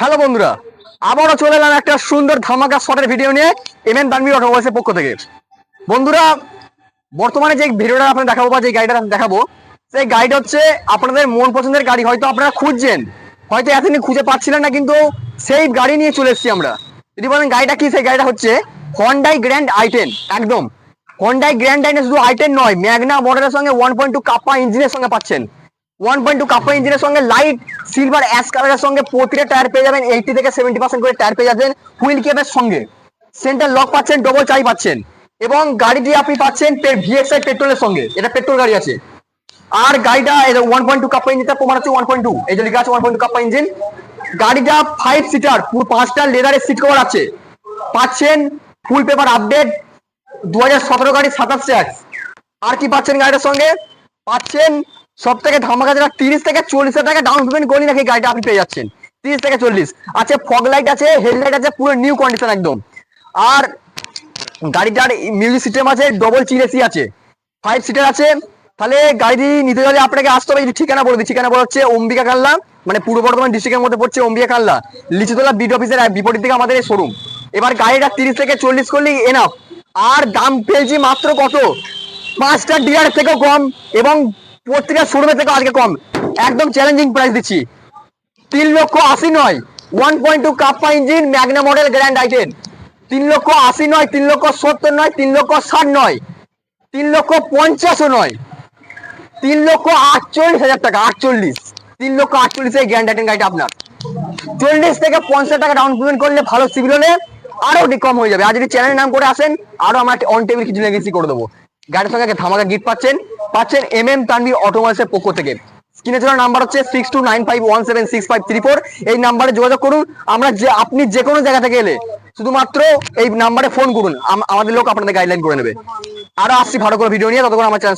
Hello বন্ধুরা, আবারও চলে এলাম একটা সুন্দর ধামাকা শটের ভিডিও নিয়ে এম এন অটোমোবাইলসের পক্ষ থেকে। বন্ধুরা, বর্তমানে যে ভিডিওটা আপনাদের দেখাবো বা যে গাড়িটা দেখাবো, সেই গাড়িটা হচ্ছে আপনাদের মন পছন্দের গাড়ি, হয়তো আপনারা খুঁজছেন, হয়তো এতদিন খুঁজে পাচ্ছিলেন না, কিন্তু সেই গাড়ি নিয়ে চলে এসেছি আমরা। যদি বলেন গাড়িটা কি, সেই গাড়িটা হচ্ছে হন্ডাই গ্র্যান্ড আইটেন একদম। হন্ডাই গ্র্যান্ড আইটেন শুধু আইটেন নয় ম্যাগনা মডেলের সঙ্গে ওয়ান পয়েন্ট টু কাপ্পা ইঞ্জিনের সঙ্গে পাচ্ছেন। ওয়ান পয়েন্ট টু কাপ্পা ইঞ্জিনের সঙ্গে লাইট সিলভার অ্যাশ কালারের সঙ্গে প্রতিটা টায়ার পেয়ে যাবেন এইটি থেকে সেভেন্টি পার্সেন্ট করে টায়ার পেয়ে যাবেন হুইল কেপের সঙ্গে। সেন্টার লক পাচ্ছেন ডবল চাই পাচ্ছেন এবং গাড়িটি আপনি পাচ্ছেন ভিএক্সআই পেট্রোলের সঙ্গে। এটা পেট্রোল গাড়ি আছে। আর গাড়িটা ওয়ান পয়েন্ট টু কাপ্পা ইঞ্জিনটা প্রমাণ হচ্ছে ওয়ান পয়েন্ট টু এই যে লেখা আছে one point two Kappa engine গাড়িটা ফাইভ সিটার পুরো পাঁচটা লেদারের সিট কভার আছে। পাচ্ছেন ফুল পেপার আপডেট দু হাজার সতেরো গাড়ি সাতাশ আর কি পাচ্ছেন গাড়িটার সঙ্গে? পাচ্ছেন সব থেকে ধামাকা যেটা তিরিশ থেকে চল্লিশ টাকা ডাউন পেমেন্ট করে নাকি গাড়িটা আপনি পেয়ে যাচ্ছেন। তিরিশ থেকে চল্লিশ। আছে ফগ লাইট আছে হেডলাইট আছে, পুরো নিউ কন্ডিশন একদম। আর গাড়িটার মিউজিক সিস্টেম আছে ডবল চিল এসি আছে। ফাইভ সিটার আছে। তাহলে গাড়ি নিতে গেলে আপনাকে আসতে হবে ঠিকানা বলে দিই। ঠিকানা বলা হচ্ছে অম্বিকা কাল্লা মানে পূর্ব বর্ধমান ডিস্ট্রিক্টের মধ্যে পড়ছে অম্বিকা কাল্লা লিচুতলা বিড অফিসের বিপরীত দিকে আমাদের শোরুম এবার গাড়িটা তিরিশ থেকে চল্লিশ করলেই এনাফ আর দাম পেয়েছি মাত্র কত? পাঁচটা ডিলার থেকেও কম এবং প্রত্যেকটা শোরুমের থেকেও আজকে কম। একদম চ্যালেঞ্জিং প্রাইস দিচ্ছি। তিন লক্ষ আশি নয় one point two Kappa engine Magna model Grand i ten তিন লক্ষ আশি নয়, তিন লক্ষ সত্তর নয়, তিন লক্ষ ষাট নয়। তিন লক্ষ পঞ্চাশও নয়। তিন লক্ষ আটচল্লিশ হাজার টাকা, আটচল্লিশ। তিন লক্ষ আটচল্লিশ গ্র্যান্ড আইটেন গাড়িটা আপনার। চল্লিশ থেকে পঞ্চাশ টাকা ডাউন পেমেন্ট করলে ভালো সিভিল হলে আরও কম হয়ে যাবে। আর যদি চ্যানেলের নাম করে আসেন, আরও আমার অন টেবিল কিছু লেগেছি করে দেবো। গাড়ির সঙ্গে ধামাকা গিফট পাচ্ছেন। পাচ্ছেন এম এম তানভি অটোমোবাইলসের পক্ষ থেকে। স্ক্রিনে ছিল নাম্বার হচ্ছে six two nine five one seven six five three four এই নাম্বারে যোগাযোগ করুন। আমরা যে, আপনি যে কোনো জায়গা থেকে এলে শুধুমাত্র এই নাম্বারে ফোন করুন। আম- আমাদের লোক আপনাদের গাইডলাইন করে নেবে। আরও আসছি ভালো করে ভিডিও নিয়ে। ততক্ষণ আমার চ্যানেল